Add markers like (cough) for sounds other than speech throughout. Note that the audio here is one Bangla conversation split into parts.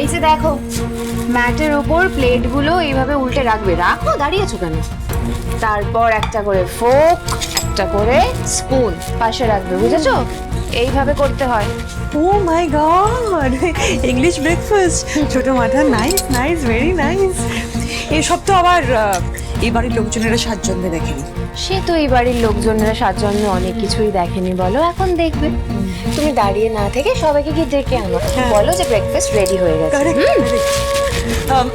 এই যে দেখো, ম্যাটের ওপর প্লেটগুলো এইভাবে উল্টে রাখবে। রাখো, দাঁড়িয়েছো কেন? তারপর একটা করে ফোক, একটা করে স্পুন পাশে রাখবে, বুঝেছ? এইভাবে করতে হয়। Oh my god! English breakfast ছোট মাথা নাইস নাইস ভেরি নাইস এসব তো আবার বাড়ির লোকজনেরা সাতজনকে দেখেনি। সে তো এই বাড়ির লোকজনেরা সাতজন্য অনেক কিছুই দেখেনি বলো। এখন দেখবে। তুমি দাঁড়িয়ে না থেকে সবাইকে গিয়ে ডেকে আনো। হ্যাঁ। বলো যে ব্রেকফাস্ট রেডি হয়ে গেছে. Um,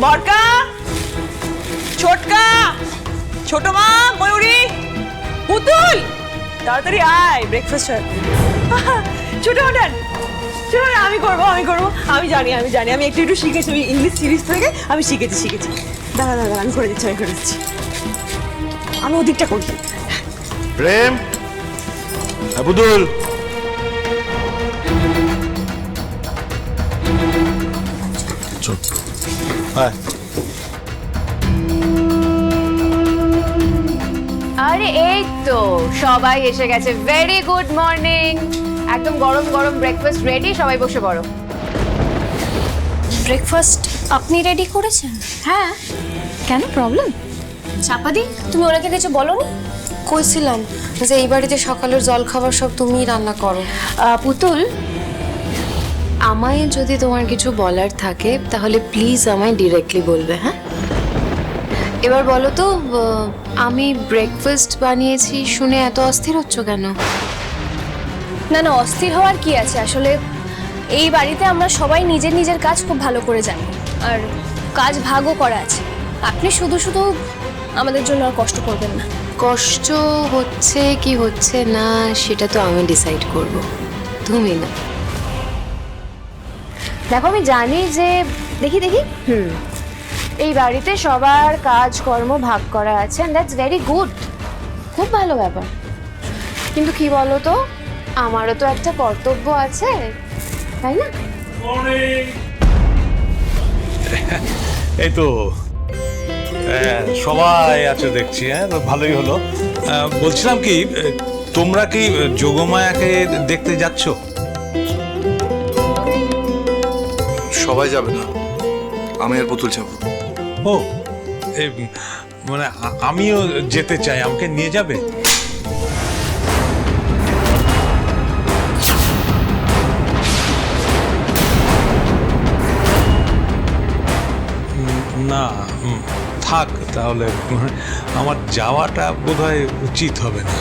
(coughs) বরকা! ছোটকা! ছোট মা ময়ূরী! পুতুল! তাড়াতাড়ি আয় ব্রেকফাস্ট ছোট মাটান ছোট আমি করব আমি করব। আমি জানি আমি জানি। আমি একটু একটু শিখেছি। ওই ইংলিশ সিরিজ থেকে আমি শিখেছি শিখেছি। দাঁড়া দাঁড়া আমি করে দিচ্ছি আমি করে দিচ্ছি। আমি ওদিকটা করি প্রেম? আবুদুল হ্যাঁ আরে এই তো সবাই এসে গেছে। ভেরি গুড মর্নিং একদম গরম গরম ব্রেকফাস্ট রেডি সবাই বসে পড়ো। ব্রেকফাস্ট আপনি রেডি করেছেন? হ্যাঁ। কেন প্রবলেম চাপাদি তুমি ওনাকে কিছু বলো বলনি? কইছিলাম যে এই বাড়িতে সকালের জল খাবার সব তুমিই রান্না করো। পুতুল আমায় যদি তোমার কিছু বলার থাকে তাহলে প্লিজ আমায় ডিরেক্টলি বলবে হ্যাঁ? এবার বলো তো আমি ব্রেকফাস্ট বানিয়েছি শুনে এত অস্থির হচ্ছ কেন? না না অস্থির হওয়ার কি আছে? আসলে এই বাড়িতে আমরা সবাই নিজের নিজের কাজ খুব ভালো করে জানি। আর কাজ ভাগও করা আছে। আপনি শুধু শুধু আমাদের জন্য আর কষ্ট করবেন না। কষ্ট হচ্ছে কি হচ্ছে না সেটা তো আমি ডিসাইড করব। তুমি না। দেখো আমি জানি যে দেখি দেখি। হুম। এই বাড়িতে সবার কাজকর্ম ভাগ করা আছে অ্যান্ড দ্যাটস ভেরি গুড খুব ভালো ব্যাপার। কিন্তু কি বলো তো আমারও তো একটা কর্তব্য আছে। তাই না? (laughs) এই তো হ্যাঁ, সবাই আছে দেখছি হ্যাঁ ভালোই হলো। বলছিলাম কি তোমরা কি যোগমায়াকে দেখতে যাচ্ছ? সবাই যাবে না। আমি আর পুতুল যাব ও মানে আমিও যেতে চাই আমাকে নিয়ে যাবে? না থাক তাহলে আমার যাওয়াটা বোধহয় উচিত হবে না।